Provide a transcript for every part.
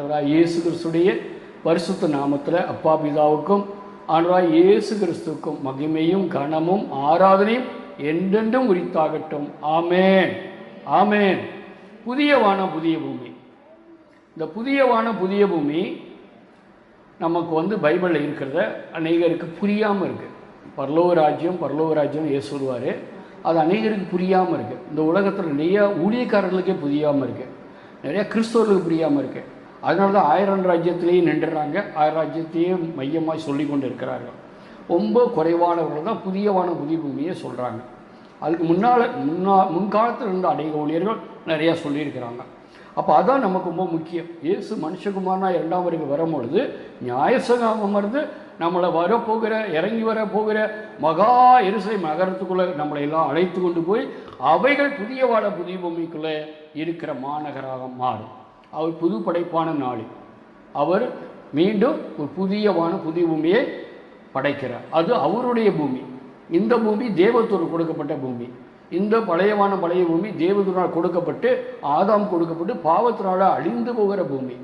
ஆண்டவராக இயேசு கிறிஸ்துடைய பரிசுத்த நாமத்தில் அப்பா பிதாவுக்கும் ஆண்டவராக இயேசு கிறிஸ்துவுக்கும் மகிமையும் கனமும் ஆராதனையும் என்றென்றும் உரித்தாகட்டும். ஆமேன். ஆமேன். புதிய வானம் புதிய பூமி. இந்த புதிய வானம் புதிய பூமி நமக்கு வந்து பைபிளில் இருக்கிறத அநேகருக்கு புரியாமல் இருக்குது பரலோக ராஜ்யம் பரலோக ராஜ்யம் ஏ சொல்லுவார். அது அநேகருக்கு புரியாமல் இருக்குது இந்த உலகத்தில் நிறைய ஊழியக்காரர்களுக்கே புரியாமல் இருக்குது நிறையா கிறிஸ்தவர்களுக்கு புரியாமல் இருக்குது அதனால தான் ஆயிரம் ராஜ்யத்திலேயே நின்றுறாங்க. ஆயிரம் ராஜ்யத்தையே மையமாக சொல்லி கொண்டு இருக்கிறார்கள் ரொம்ப குறைவானவர்கள் தான் புதியவான புதிய பூமியை சொல்கிறாங்க அதுக்கு முன்னால் முன்னா முன்காலத்தில் இருந்த அநேக ஊழியர்கள் நிறையா சொல்லியிருக்கிறாங்க. அப்போ அதான் நமக்கு ரொம்ப முக்கியம். இயேசு மனுஷகுமாரனா இரண்டாம் வரைக்கும் வரும்பொழுது நியாயசகம் வருது. நம்மளை வரப்போகிற இறங்கி வர போகிற மகா எரிசை நகரத்துக்குள்ளே நம்மளை எல்லாம் அழைத்து கொண்டு போய் அவைகள் புதிய வாழ புதிய பூமிக்குள்ளே இருக்கிற மாநகராக மாறும். அவர் புது படைப்பான நாள் அவர் மீண்டும் ஒரு புதிய வான புதிய பூமியை படைக்கிறார். அது அவருடைய பூமி. இந்த பூமி தேவத்தூர் கொடுக்கப்பட்ட பூமி. இந்த பழையவான பழைய பூமி தேவதூரால் கொடுக்கப்பட்டு ஆதாம் கொடுக்கப்பட்டு பாவத்தினால் அழிந்து போகிற பூமி.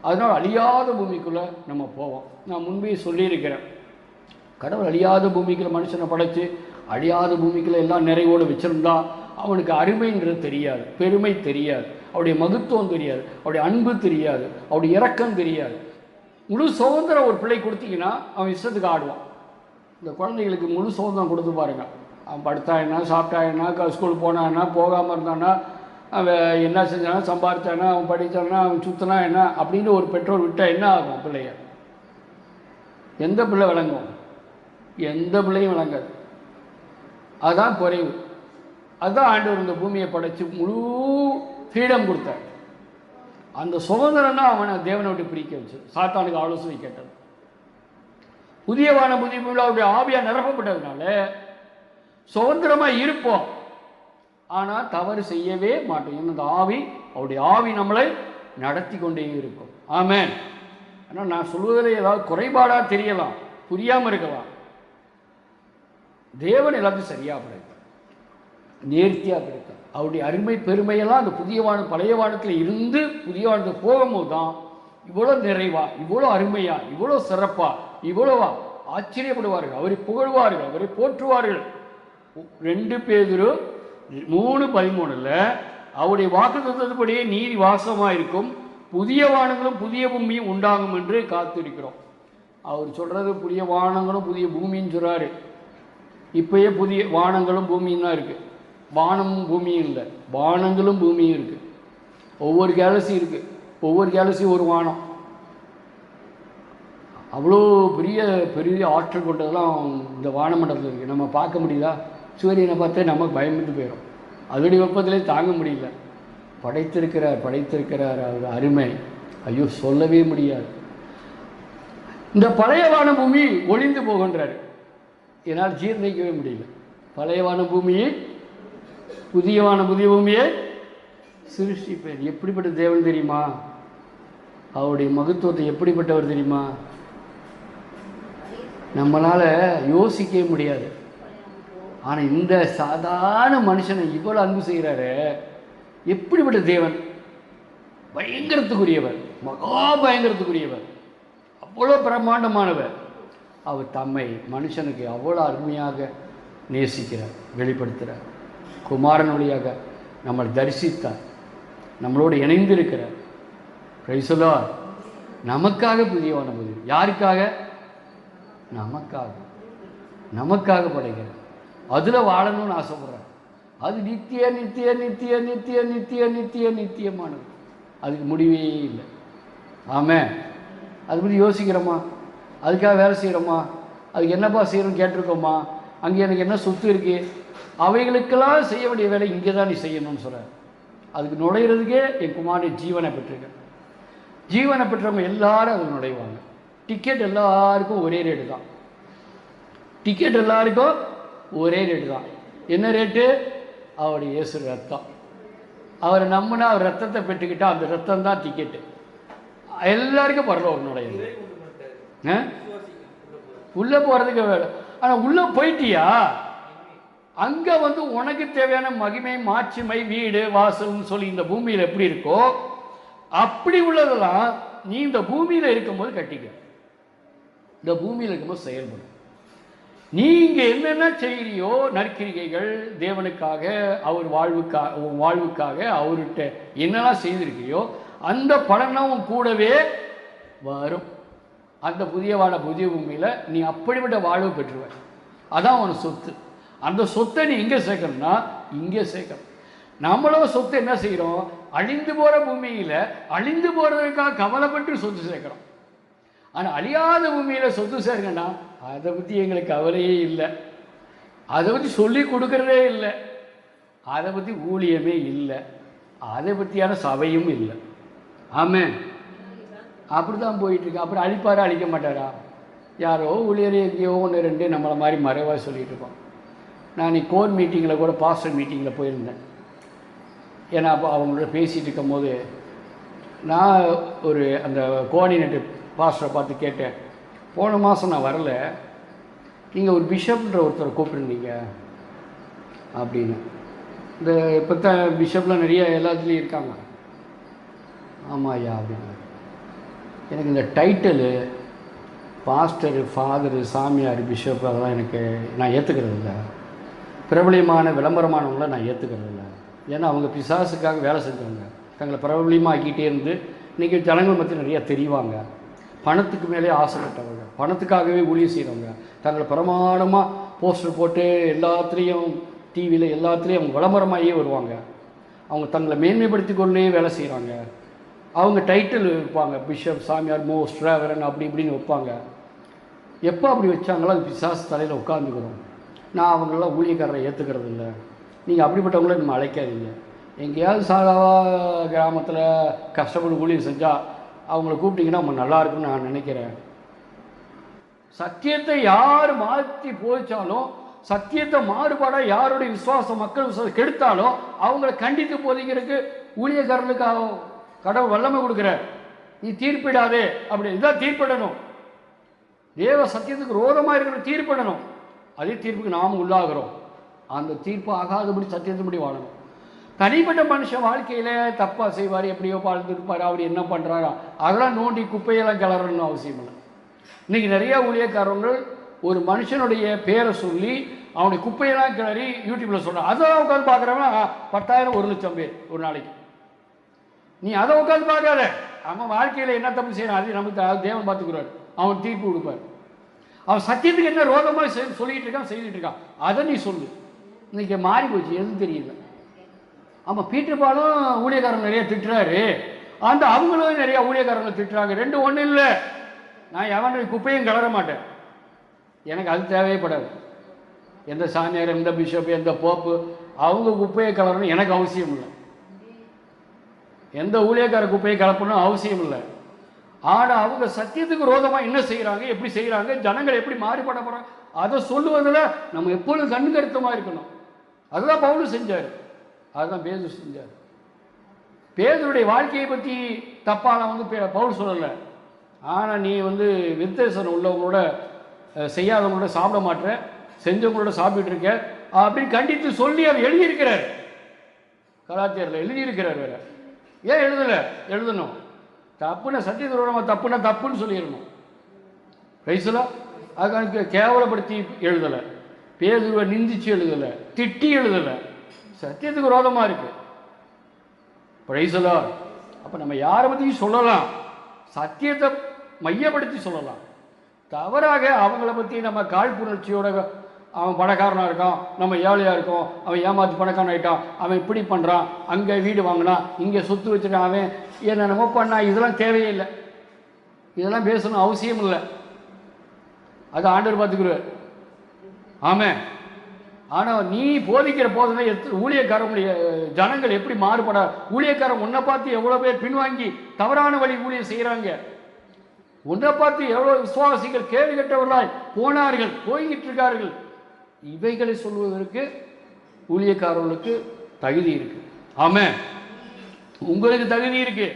அதனால் அழியாத பூமிக்குள்ளே நம்ம போவோம். நான் முன்பே சொல்லியிருக்கிறேன். கடவுள் அழியாத பூமிக்குள்ள மனுஷனை படைத்து அழியாத பூமிக்குள்ள எல்லாம் நிறைவோடு வச்சுருந்தா அவனுக்கு அருமைன்றது தெரியாது பெருமை தெரியாது. அவருடைய மகத்துவம் தெரியாது அவருடைய அன்பு தெரியாது அவருடைய இரக்கம் தெரியாது. முழு சுதந்திரம் ஒரு பிள்ளை கொடுத்தீங்கன்னா அவன் இஷ்டத்துக்கு ஆடுவான். இந்த குழந்தைகளுக்கு முழு சுதந்திரம் கொடுத்து பாருங்க. அவன் படுத்தா என்ன சாப்பிட்டா என்ன க- ஸ்கூல் போனா என்ன போகாமல் இருந்தானா அவன் என்ன செஞ்சானா சம்பாதிச்சானா அவன் படித்தானா அவன் சுற்றினா என்ன அப்படின்னு ஒரு பெற்றோர் விட்டால் என்ன ஆகும் பிள்ளைய? எந்த பிள்ளை விளங்கும் எந்த பிள்ளையும் விளங்காது அதுதான் குறைவு. அதுதான் ஆண்டவர் இந்த பூமியை படைத்து முழு ஃப்ரீடம் கொடுத்தார். அந்த சுதந்திரம் தான் அவனை தேவனை விட்டு பிரிக்க வச்சு சாத்தானுக்கு ஆலோசனை கேட்டது. புதிய வான புதிய பூமியில் அவருடைய ஆவியாக நிரப்பப்பட்டதுனால சுதந்திரமாக இருப்போம். ஆனால் தவறு செய்யவே மாட்டோம். ஏன்னா அந்த ஆவி அவருடைய ஆவி நம்மளை நடத்தி கொண்டே இருக்கும். ஆமேன். ஆனால் நான் சொல்வதில் ஏதாவது குறைபாடாக தெரியலாம். புரியாமல் இருக்கலாம். தேவன் எல்லாத்தையும் சரியாக படைத்தார் நேர்த்தியாக படைத்தார் அவருடைய அருமை பெருமையெல்லாம் அந்த புதிய வானம் பழைய வானத்தில் இருந்து புதிய வானத்தில் போகும்போது தான் இவ்வளோ நிறைவா இவ்வளோ அருமையா இவ்வளோ சிறப்பா இவ்வளோவா ஆச்சரியப்படுவார்கள். அவரை புகழ்வார்கள் அவரை போற்றுவார்கள். ரெண்டு பேதுரு மூணு பதிமூணில் அவருடைய வாக்கு தத்துவப்படியே நீதி வாசமாக இருக்கும் புதிய வானங்களும் புதிய பூமியும் உண்டாகும் என்று காத்திருக்கிறோம். அவர் சொல்கிறது புதிய வானங்களும் புதிய பூமின்னு சொல்கிறாரு இப்பயே புதிய வானங்களும் பூமியும் தான் இருக்குது வானமும் பூமியும் இல்லை. வானங்களும் பூமியும் இருக்கு. ஒவ்வொரு கேலக்சி இருக்குது ஒவ்வொரு கேலக்சி ஒரு வானம். அவ்வளோ பெரிய பெரிய ஆற்றல் கொண்டதெல்லாம் இந்த வானமண்டலத்தில் இருக்குது நம்ம பார்க்க முடியுதா? சூரியனை பார்த்தே நமக்கு பயமிட்டு போயிடும் அதோடைய வெப்பத்திலே தாங்க முடியல. படைத்திருக்கிறார் படைத்திருக்கிறார் அவர் அருமை. ஐயோ சொல்லவே முடியாது. இந்த பழைய வான பூமி ஒளிந்து போகின்றார் என்னால் ஜீர்ணிக்கவே முடியல. பழைய வான பூமியை புதியவான புதிய பூமியை சிருஷ்டிப்பேன். எப்படிப்பட்ட தேவன் தெரியுமா? அவருடைய மகத்துவத்தை எப்படிப்பட்டவர் தெரியுமா? நம்மளால யோசிக்கவே முடியாது. ஆனால் இந்த சாதாரண மனுஷனை இவ்வளோ அன்பு செய்கிறாரு எப்படிப்பட்ட தேவன்? பயங்கரத்துக்குரியவர் மகா பயங்கரத்துக்குரியவர் அவ்வளோ பிரம்மாண்டமானவர். அவர் தம்மை மனுஷனுக்கு அவ்வளோ அருமையாக நேசிக்கிறார் வெளிப்படுத்துகிறார் குமாரன் வழியாக நம்மளை தரிசித்தார். நம்மளோடு இணைந்திருக்கிறார். பிரைசலா நமக்காக புதியவான புதிய யாருக்காக? நமக்காக. நமக்காக படைக்கிறார். அதில் வாழணும்னு ஆசைப்படுறேன் அது நித்திய நித்திய நித்திய நித்திய நித்திய நித்திய நித்தியமானது. அதுக்கு முடிவே இல்லை. ஆமே அது பற்றி யோசிக்கிறோமா? அதுக்காக வேலை செய்கிறோமா அதுக்கு என்னப்பா செய்கிறோம் கேட்டிருக்கோமா? அங்கே எனக்கு என்ன சொத்து இருக்குது அவைகளுக்கெல்லாம் செய்ய வேண்டிய வேலை இங்கே தான் நீ செய்யணும்னு சொல்கிறார் அதுக்கு நுழையிறதுக்கே என் குமாரி ஜீவனை பெற்றிருக்கேன். ஜீவனை பெற்றவங்க எல்லாரும் அதில் நுழைவாங்க. டிக்கெட் எல்லாருக்கும் ஒரே ரேட்டு தான். டிக்கெட் எல்லாருக்கும் ஒரே ரேட்டு தான். என்ன ரேட்டு அவருடைய இயேசு ரத்தம். அவரை நம்பினா அவர் ரத்தத்தை பெற்றுக்கிட்டா அந்த ரத்தம் தான் டிக்கெட்டு எல்லாருக்கும் பரலோகம் நுழையுது. ஆ? போகிறதுக்கு வேலை. ஆனால் உள்ளே போயிட்டியா? அங்கே வந்து உனக்கு தேவையான மகிமை மாட்சிமை வீடு வாசல்னு சொல்லி இந்த பூமியில் எப்படி இருக்கோ அப்படி உள்ளதெல்லாம் நீ இந்த பூமியில் இருக்கும்போது கட்டிக்க. இந்த பூமியில் இருக்கும்போது செயல்படும் நீங்கள் என்னென்ன செய்கிறியோ நற்கிரிகைகள் தேவனுக்காக அவர் வாழ்வுக்காக உன் வாழ்வுக்காக அவர்கிட்ட என்னெல்லாம் செய்திருக்கிறியோ அந்த பலனும் கூடவே வரும். அந்த புதிய வாழ புதிய பூமியில் நீ அப்படிப்பட்ட வாழ்வு பெற்றுவ. அதான் உன் சொத்து. அந்த சொத்தை நீ எங்கே சேர்க்கணும்னா இங்கே சேர்க்கணும். நம்மளும் சொத்து என்ன செய்கிறோம் அழிந்து போகிற பூமியில் அழிந்து போகிறதுக்காக கவலைப்பட்டு சொத்து சேர்க்குறோம். ஆனால் அழியாத பூமியில் சொத்து சேருங்கன்னா அதை பற்றி எங்களுக்கு கவலையே இல்லை. அதை பற்றி சொல்லி கொடுக்குறதே இல்லை. அதை பற்றி ஊழியமே இல்லை. அதை பற்றியான சபையும் இல்லை. ஆமே அப்படி தான் போயிட்டுருக்கு அப்புறம் அழிப்பாரா அழிக்க மாட்டாரா? யாரோ ஊழியர் எங்கேயோ ஒன்று ரெண்டு நம்மளை மாதிரி மறைவாக சொல்லிகிட்டு இருக்கோம் நான் நீ கோர் மீட்டிங்கில் கூட பாஸ்டர் மீட்டிங்கில் போயிருந்தேன். ஏன்னா அப்போ அவங்களோட பேசிகிட்டு இருக்கும்போது நான் ஒரு அந்த கோஆர்டினேட்டர் பாஸ்டரை பார்த்து கேட்டேன். போன மாதம் நான் வரல. நீங்கள் ஒரு பிஷப்ன்ற ஒருத்தரை கூப்பிட்ருந்தீங்க அப்படின்னு. இந்த இப்போ தான் பிஷப்லாம் நிறைய எல்லாத்துலேயும் இருக்காங்க. ஆமாம் ஐயா அப்படின்னு. எனக்கு இந்த டைட்டலு பாஸ்டரு ஃபாதரு சாமியார் பிஷப் அதெல்லாம் எனக்கு நான் ஏற்றுக்கிறது இல்லை பிரபலியமான விளம்பரமானவங்கள நான் ஏற்றுக்கிறது இல்லை ஏன்னா அவங்க பிசாசுக்காக வேலை செஞ்சவங்க. தங்களை பிரபலியமாக்கிட்டே இருந்து இன்றைக்கி ஜனங்கள் மத்தியில் நிறையா தெரிவாங்க. பணத்துக்கு மேலே ஆசைப்பட்டவங்க பணத்துக்காகவே ஊழியம் செய்கிறவங்க தங்களை பிரமாணமாக போஸ்டர் போட்டு எல்லாத்துலேயும் டிவியில் எல்லாத்துலேயும் அவங்க விளம்பரமாகியே வருவாங்க. அவங்க தங்களை மேன்மைப்படுத்தி கொண்டே வேலை செய்கிறாங்க அவங்க டைட்டில் வைப்பாங்க. பிஷப் சாமியார் மோஸ்ட் ரேவரன் அப்படி இப்படின்னு வைப்பாங்க. எப்போ அப்படி வச்சாங்களோ அது பிசாசு தலையில் உட்காந்துக்கிறோம் நான் அவங்களெல்லாம் ஊழியக்காரரை ஏற்றுக்கிறது இல்லை நீங்கள் அப்படிப்பட்டவங்கள நம்ம அழைக்காதீங்க. எங்கேயாவது சாதாவா கிராமத்தில் கஷ்டப்பட்டு ஊழியம் செஞ்சால் அவங்கள கூப்பிட்டிங்கன்னா அவங்க நல்லா இருக்கும்னு நான் நினைக்கிறேன். சத்தியத்தை யார் மாற்றி போதிச்சாலும் சத்தியத்தை மாறுபாடாக யாருடைய விசுவாசம் மக்கள் விசுவாசம் கெடுத்தாலும் அவங்கள கண்டித்து போதிக்கிறதுக்கு ஊழியக்காரர்களுக்கு கடவுள் வல்லமை கொடுக்குற நீ தீர்ப்பிடாதே அப்படி இதான் தீர்ப்பிடணும். தேவ சத்தியத்துக்கு ரோதமாக இருக்கிற தீர்ப்பிடணும். அதே தீர்ப்புக்கு நாம் உள்ளாகிறோம். அந்த தீர்ப்பு ஆகாதபடி சத்தியத்தின்படி வாழணும். தனிப்பட்ட மனுஷன் வாழ்க்கையில் தப்பாக செய்வார் எப்படியோ வாழ்ந்துருப்பார் அவர் என்ன பண்ணுறாரா அதெல்லாம் நோண்டி குப்பையெல்லாம் கிளறணும்னு அவசியம் இல்லை. இன்றைக்கி நிறையா ஊழியக்காரங்கள் ஒரு மனுஷனுடைய பேரை சொல்லி அவனுடைய குப்பையெல்லாம் கிளறி யூடியூப்பில் சொல்கிறான் அதெல்லாம் உட்காந்து பார்க்குறவன் பத்தாயிரம் ஒரு லட்சம் பேர் ஒரு நாளைக்கு. நீ அதை உட்காந்து பார்க்காத. அவன் வாழ்க்கையில் என்ன தப்பு செய்யணும் அது நமக்கு அது தேவன் பார்த்துக்கிறார். அவன் தீர்ப்பு கொடுப்பார். அவன் சத்தியத்துக்கு என்ன ரோகமாக செய் சொல்லிட்டு இருக்கான் செய்துட்டு இருக்கான். அதை நீ சொல்லு. இன்னைக்கு மாறி போச்சு எதுவும் தெரியல. ஆமாம் பீட்டர் பாலும் ஊழியக்காரங்க நிறைய திட்டுறாரு. அந்த அவங்களும் நிறைய ஊழியக்காரங்க திட்டுறாங்க. ரெண்டு ஒன்றும் இல்லை. நான் எவனுடைய குப்பையும் கிளற மாட்டேன். எனக்கு அது தேவைப்படாது. எந்த சாமியார் எந்த பிஷப் எந்த போப்பு அவங்க குப்பையை கிளறணும் எனக்கு அவசியம் இல்லை. எந்த ஊழியக்கார குப்பையை கலப்பணும் அவசியம் இல்லை. ஆனால் அவங்க சத்தியத்துக்கு ரோதமாக என்ன செய்கிறாங்க எப்படி செய்கிறாங்க ஜனங்கள் எப்படி மாறுபட போகிறாங்க அதை சொல்லுவதில் நம்ம எப்பொழுதும் கண்ணு கருத்தமாக இருக்கணும். அதுதான் பவுல் செஞ்சார். அதுதான் பேது செஞ்சார். பேதருடைய வாழ்க்கையை பற்றி தப்பாக நான் வந்து பவுல் சொல்லலை. ஆனால் நீ வந்து வித்தேசம் உள்ளவங்களோட செய்யாதவங்களோட சாப்பிட மாட்டேற செஞ்சவங்களோட சாப்பிட்டுட்டு இருக்க அப்படின்னு கண்டித்து சொல்லி அவர் எழுதியிருக்கிறார். கலாச்சாரில் எழுதியிருக்கிறார் வேற. ஏன் எழுதலை? எழுதணும். தப்புன்னா சத்தியதூரமாக தப்புன்னா தப்புன்னு சொல்லிடணும். ரைசலா அதுக்கான கேவலப்படுத்தி எழுதலை. பேதுருவை நிந்திச்சு எழுதலை. திட்டி எழுதலை. சத்தியத்துக்கு விரோதமாக இருக்கு. பிரைசலா அப்போ நம்ம யாரை பற்றியும் சொல்லலாம். சத்தியத்தை மையப்படுத்தி சொல்லலாம். தவறாக அவங்கள பற்றி நம்ம காழ்ப்புணர்ச்சியோட அவன் பணக்காரனாக இருக்கான் நம்ம ஏழையாக இருக்கோம் அவன் ஏமாற்றி பணக்காரன் ஆகிட்டான் அவன் இப்படி பண்ணுறான் அங்கே வீடு வாங்கினான் இங்கே சொத்து வச்சுட்டான் அவன் என்னென்னமோ பண்ணான் இதெல்லாம் தேவையே இல்லை. இதெல்லாம் பேசணும் அவசியம் இல்லை. அது ஆண்டவர் பார்த்துக்குருவார். ஆமே ஆனால் நீ போதிக்கிற போதனை எத்து ஊழியக்காரங்களுடைய ஜனங்கள் எப்படி மாறுபட ஊழியக்காரன் உன்னை பார்த்து எவ்வளோ பேர் பின்வாங்கி தவறான வழி ஊழியம் செய்கிறாங்க உன்னை பார்த்து எவ்வளோ விசுவாசிகள் கேள்வி கட்டவர்களாய் போனார்கள் போய்கிட்டு இருக்கார்கள். இவைகளை சொல்வதற்கு ஊழியக்காரர்களுக்கு தகுதி இருக்கு. ஆமே உங்களுக்கு தகுதி இருக்குது